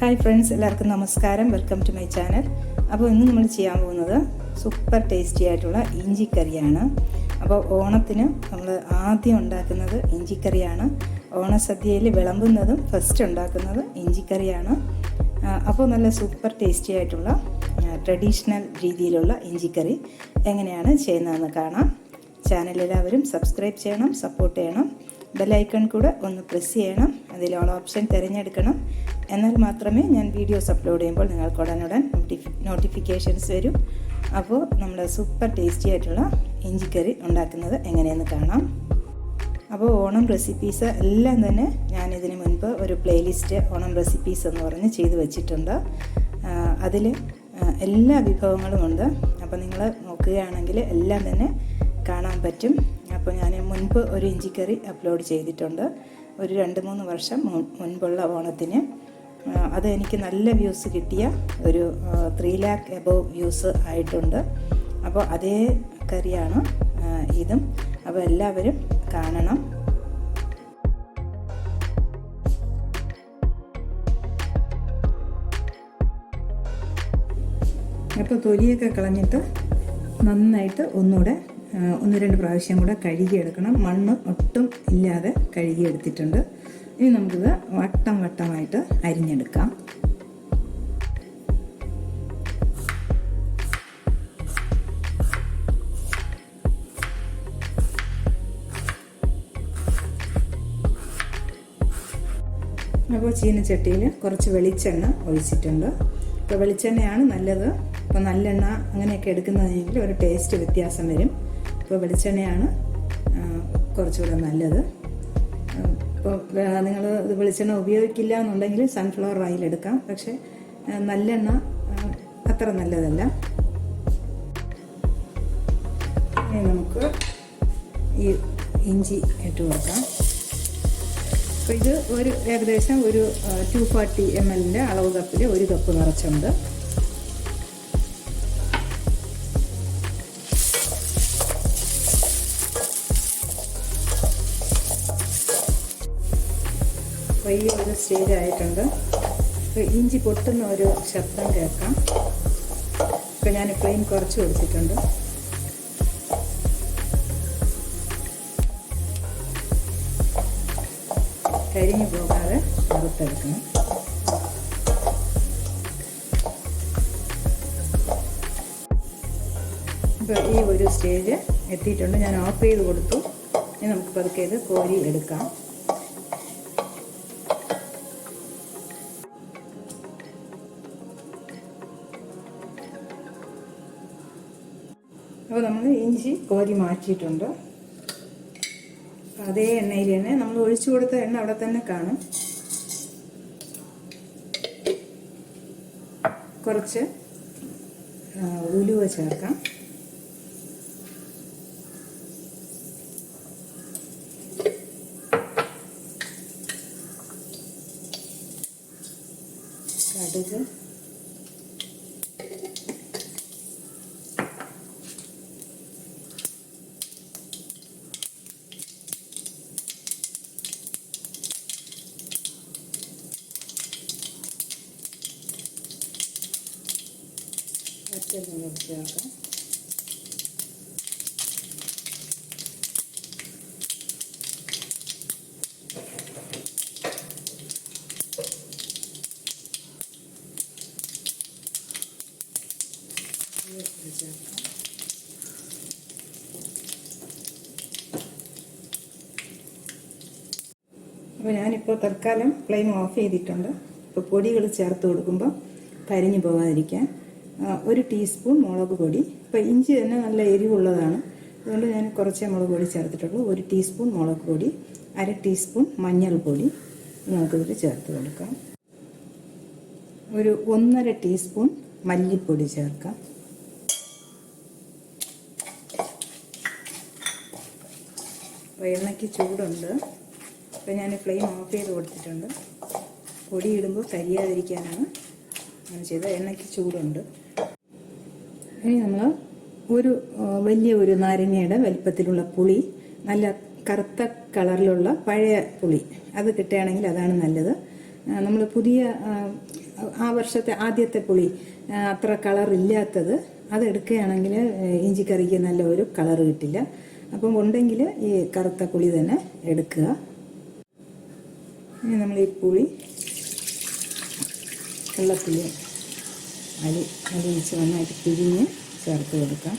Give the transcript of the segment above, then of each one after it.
Hi friends എല്ലാവർക്കും നമസ്കാരം. Welcome to my channel അപ്പോൾ ഇന്ന് നമ്മൾ ചെയ്യാൻ പോകുന്നത് സൂപ്പർ ടേസ്റ്റി ആയിട്ടുള്ള ഇഞ്ചിക്കറിയാണ്. അപ്പോൾ ഓണത്തിന് നമ്മൾ ആദ്യം ഉണ്ടാക്കുന്നത് ഇഞ്ചിക്കറിയാണ്. ഓണസദ്യയിൽ വിളമ്പുന്നതും ഫസ്റ്റ് ഉണ്ടാക്കുന്നത് ഇഞ്ചിക്കറിയാണ്. അപ്പോൾ നല്ല സൂപ്പർ ടേസ്റ്റി ആയിട്ടുള്ള ട്രഡീഷണൽ രീതിയിലുള്ള ഇഞ്ചിക്കറി എങ്ങനെയാണ് ചെയ്യുന്നതെന്ന് കാണാം. ചാനൽ എല്ലാവരും സബ്സ്ക്രൈബ് ചെയ്യണം സപ്പോർട്ട് ചെയ്യണം. ബെല്ലൈക്കൺ കൂടെ ഒന്ന് പ്രസ് ചെയ്യണം. അതിൽ ഓൾ ഓപ്ഷൻ തിരഞ്ഞെടുക്കണം. എന്നാൽ മാത്രമേ ഞാൻ വീഡിയോസ് അപ്ലോഡ് ചെയ്യുമ്പോൾ നിങ്ങൾക്ക് ഉടനുടൻ നോട്ടിഫി നോട്ടിഫിക്കേഷൻസ് വരും. അപ്പോൾ നമ്മുടെ സൂപ്പർ ടേസ്റ്റി ആയിട്ടുള്ള ഇഞ്ചിക്കറി ഉണ്ടാക്കുന്നത് എങ്ങനെയെന്ന് കാണാം. അപ്പോൾ ഓണം റെസിപ്പീസ് എല്ലാം തന്നെ ഞാൻ ഇതിന് മുൻപ് ഒരു പ്ലേലിസ്റ്റ് ഓണം റെസിപ്പീസ് എന്ന് പറഞ്ഞ് ചെയ്തു വെച്ചിട്ടുണ്ട്. അതിൽ എല്ലാ വിഭവങ്ങളും ഉണ്ട്. അപ്പോൾ നിങ്ങൾ നോക്കുകയാണെങ്കിൽ എല്ലാം തന്നെ കാണാൻ പറ്റും. അപ്പോൾ ഞാൻ മുൻപ് ഒരു ഇഞ്ചിക്കറി അപ്ലോഡ് ചെയ്തിട്ടുണ്ട്. ഒരു രണ്ട് മൂന്ന് വർഷം മുൻ- മുൻപുള്ള ഓണത്തിന്. അത് എനിക്ക് നല്ല വ്യൂസ് കിട്ടിയ ഒരു ത്രീ ലാക്ക് എബോവ് വ്യൂസ് ആയിട്ടുണ്ട്. അപ്പോൾ അതേ കറിയാണ് ഇതും. അപ്പോൾ എല്ലാവരും കാണണം. അപ്പോൾ തൊലിയൊക്കെ കളഞ്ഞിട്ട് നന്നായിട്ട് ഒന്നുകൂടെ ഒന്ന് രണ്ട് പ്രാവശ്യം കൂടെ കഴുകിയെടുക്കണം. മണ്ണ് ഒട്ടും ഇല്ലാതെ കഴുകിയെടുത്തിട്ടുണ്ട്. ഇനി നമുക്കിത് വട്ടം വട്ടമായിട്ട് അരിഞ്ഞെടുക്കാം. അപ്പോൾ ചീനച്ചട്ടിയിൽ കുറച്ച് വെളിച്ചെണ്ണ ഒഴിച്ചിട്ടുണ്ട്. ഇപ്പോൾ വെളിച്ചെണ്ണയാണ് നല്ലത്. ഇപ്പോൾ നല്ലെണ്ണ അങ്ങനെയൊക്കെ എടുക്കുന്നതെങ്കിൽ ഒരു ടേസ്റ്റ് വ്യത്യാസം വരും. ഇപ്പോൾ വെളിച്ചെണ്ണയാണ് കുറച്ചുകൂടെ നല്ലത്. ഇപ്പോൾ നിങ്ങൾ ഇത് വെളിച്ചെണ്ണ ഉപയോഗിക്കില്ല എന്നുണ്ടെങ്കിൽ സൺഫ്ലവർ ഓയിൽ എടുക്കാം. പക്ഷേ നല്ലെണ്ണ അത്ര നല്ലതല്ല. നമുക്ക് ഈ ഇഞ്ചി ഇട്ട് കൊടുക്കാം. അപ്പോൾ ഇത് ഒരു ഏകദേശം ഒരു ടു ഫോർട്ടി എം എല്ലിന്റെ അളവ് കപ്പിൽ ഒരു കപ്പ് നിറച്ചുണ്ട്. ഈ ഒരു സ്റ്റേജ് ആയിട്ടുണ്ട്. ഇഞ്ചി പൊട്ടുന്ന ഒരു ശബ്ദം കേൾക്കാം. ഇപ്പം ഞാൻ ഫ്ലെയിം കുറച്ച് കൊടുത്തിട്ടുണ്ട്. കരിഞ്ഞു പോകാതെ വറുത്തെടുക്കണം. ഇപ്പോൾ ഈ ഒരു സ്റ്റേജ് എത്തിയിട്ടുണ്ട്. ഞാൻ ഓഫ് ചെയ്ത് കൊടുത്തു. ഇനി നമുക്ക് പതുക്കെ ഇത് കോരി എടുക്കാം. അപ്പോൾ നമ്മൾ ഇഞ്ചി കോരി മാറ്റിയിട്ടുണ്ട്. അതേ എണ്ണയിൽ തന്നെ നമ്മൾ ഒഴിച്ചു കൊടുത്ത എണ്ണ അവിടെ തന്നെ കാണും. കുറച്ച് ഉലുവ ചേർക്കാം. കടുക് പച്ചമുളക് ഒന്ന് ചേർക്കാം അപ്പോൾ ഞാനിപ്പോൾ തൽക്കാലം ഫ്ലെയിം ഓഫ് ചെയ്തിട്ടുണ്ട്. ഇപ്പോൾ പൊടികൾ ചേർത്ത് കൊടുക്കുമ്പോൾ കരിഞ്ഞു പോകാതിരിക്കാൻ. ഒരു ടീസ്പൂൺ മുളക് പൊടി. ഇപ്പോൾ ഇഞ്ചി തന്നെ നല്ല എരിവുള്ളതാണ്. അതുകൊണ്ട് ഞാൻ കുറച്ചേ മുളക് പൊടി ചേർത്തിട്ടുള്ളൂ. ഒരു ടീസ്പൂൺ മുളക് പൊടി അര ടീസ്പൂൺ മഞ്ഞൾപ്പൊടി നമുക്കിതിൽ ചേർത്ത് കൊടുക്കാം. ഒരു ഒന്നര ടീസ്പൂൺ മല്ലിപ്പൊടി ചേർക്കാം. എണ്ണയ്ക്ക് ചൂടുണ്ട്. അപ്പോൾ ഞാൻ ഫ്ലെയിം ഓഫ് ചെയ്ത് കൊടുത്തിട്ടുണ്ട്. പൊടി ഇടുമ്പോൾ കരിയാതിരിക്കാനാണ് ഞാൻ ചെയ്തത്. എണ്ണയ്ക്ക് ചൂടുണ്ട്. ഇനി നമ്മൾ ഒരു വലിയ ഒരു നാരങ്ങയുടെ വലിപ്പത്തിലുള്ള പുളി നല്ല കറുത്ത കളറിലുള്ള പഴയ പുളി. അത് കിട്ടുകയാണെങ്കിൽ അതാണ് നല്ലത്. നമ്മൾ പുതിയ ആ, വർഷത്തെ ആദ്യത്തെ പുളി അത്ര കളറില്ലാത്തത് അത് എടുക്കുകയാണെങ്കിൽ ഇഞ്ചിക്കറിക്ക് നല്ല ഒരു കളർ കിട്ടില്ല. അപ്പം ഉണ്ടെങ്കിൽ ഈ കറുത്ത പുളി തന്നെ എടുക്കുക. ഇനി നമ്മൾ ഈ പുളി വെള്ളത്തിൽ അലി അലിയിച്ച് നന്നായിട്ട് പിഴിഞ്ഞ് ചേർത്ത് കൊടുക്കാം.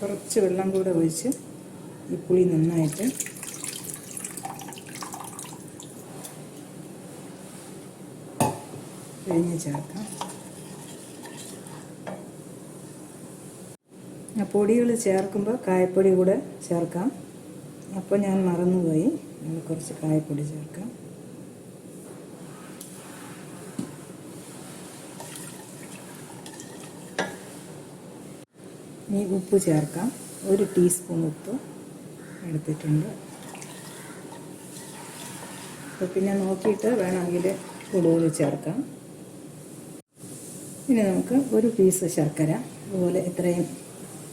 കുറച്ച് വെള്ളം കൂടെ ഒഴിച്ച് ഈ പുളി നന്നായിട്ട് പിഴിഞ്ഞ് ചേർക്കാം. പൊടികൾ ചേർക്കുമ്പോൾ കായപ്പൊടി കൂടെ ചേർക്കാം. അപ്പോൾ ഞാൻ മറന്നുപോയി. നമ്മൾ കുറച്ച് കായപ്പൊടി ചേർക്കാം. ഇനി ഉപ്പ് ചേർക്കാം. ഒരു ടീസ്പൂൺ ഉപ്പ് എടുത്തിട്ടുണ്ട്. അപ്പോൾ പിന്നെ നോക്കിയിട്ട് വേണമെങ്കിൽ കൂടുതൽ ചേർക്കാം. ഇനി നമുക്ക് ഒരു പീസ് ശർക്കര. അതുപോലെ ഇത്രയും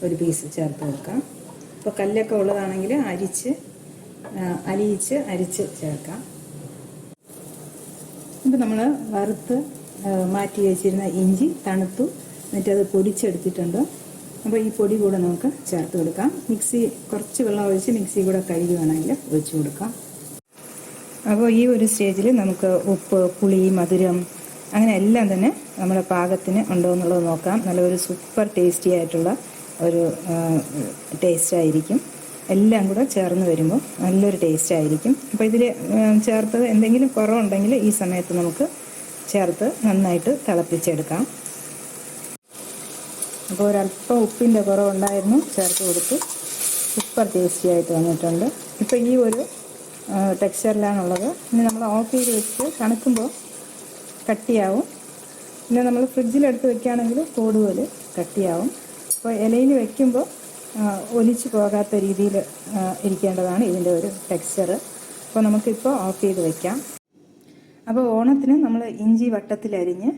ഒരു പീസ് ചേർത്ത് കൊടുക്കാം ഇപ്പോൾ കല്ലൊക്കെ ഉള്ളതാണെങ്കിൽ അരിച്ച് അലിയിച്ച് അരിച്ച് ചേർക്കാം. ഇപ്പം നമ്മൾ വറുത്ത് മാറ്റി വെച്ചിരുന്ന ഇഞ്ചി തണുത്തു എന്നിട്ട് അത് പൊടിച്ചെടുത്തിട്ടുണ്ട്. അപ്പോൾ ഈ പൊടി കൂടെ നമുക്ക് ചേർത്ത് കൊടുക്കാം. മിക്സി കുറച്ച് വെള്ളം ഒഴിച്ച് മിക്സി കൂടെ കഴുകി വേണമെങ്കിൽ ഒഴിച്ചു കൊടുക്കാം. അപ്പോൾ ഈ ഒരു സ്റ്റേജിൽ നമുക്ക് ഉപ്പ് പുളി മധുരം അങ്ങനെ എല്ലാം തന്നെ നമ്മുടെ പാകത്തിന് ഉണ്ടോ എന്നുള്ളത് നോക്കാം. നല്ലൊരു സൂപ്പർ ടേസ്റ്റി ആയിട്ടുള്ള ഒരു ടേസ്റ്റ് ആയിരിക്കും. എല്ലാം കൂടെ ചേർന്ന് വരുമ്പോൾ നല്ലൊരു ടേസ്റ്റ് ആയിരിക്കും. അപ്പോൾ ഇതിൽ ചേർത്തത് എന്തെങ്കിലും കുറവുണ്ടെങ്കിൽ ഈ സമയത്ത് നമുക്ക് ചേർത്ത് നന്നായിട്ട് തിളപ്പിച്ചെടുക്കാം. അപ്പോൾ ഒരല്പം ഉപ്പിന്റെ കുറവുണ്ടായിരുന്നു ചേർത്ത് കൊടുത്ത്. സൂപ്പർ ടേസ്റ്റി ആയിട്ട് വന്നിട്ടുണ്ട്. ഇപ്പോൾ ഈ ഒരു ടെക്സ്ചറിലാണുള്ളത് ഇനി നമ്മൾ ഓഫ് ചെയ്ത് വെച്ച് തണുക്കുമ്പോൾ കട്ടിയാവും. പിന്നെ നമ്മൾ ഫ്രിഡ്ജിലെടുത്ത് വെക്കുകയാണെങ്കിൽ കൂടുതൽ കട്ടിയാവും. അപ്പോൾ ഇലയിൽ വെക്കുമ്പോൾ ഒലിച്ച് പോകാത്ത രീതിയിൽ ഇരിക്കേണ്ടതാണ് ഇതിന്റെ ഒരു ടെക്സ്ചർ. അപ്പോൾ നമുക്കിപ്പോൾ ഓഫ് ചെയ്ത് വയ്ക്കാം അപ്പോൾ ഓണത്തിന് നമ്മൾ ഇഞ്ചി വട്ടത്തിലരിഞ്ഞ്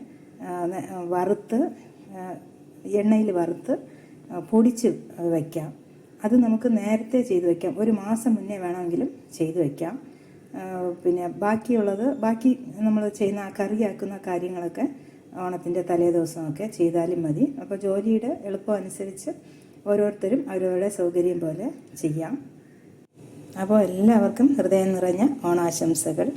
വറുത്ത് എണ്ണയിൽ വറുത്ത് പൊടിച്ച് വയ്ക്കാം അത് നമുക്ക് നേരത്തെ ചെയ്ത് വയ്ക്കാം ഒരു മാസം മുന്നേ വേണമെങ്കിലും ചെയ്ത് വയ്ക്കാം പിന്നെ ബാക്കിയുള്ളത് ബാക്കി നമ്മൾ ചെയ്യുന്ന കറിയാക്കുന്ന കാര്യങ്ങളൊക്കെ ഓണത്തിന്റെ തലേ ദിവസമൊക്കെ ചെയ്താലും മതി. അപ്പോൾ ജോലിയുടെ എളുപ്പം അനുസരിച്ച് ഓരോരുത്തരും അവരവരുടെ സൗകര്യം പോലെ ചെയ്യാം. അപ്പോൾ എല്ലാവർക്കും ഹൃദയം നിറഞ്ഞ ഓണാശംസകൾ.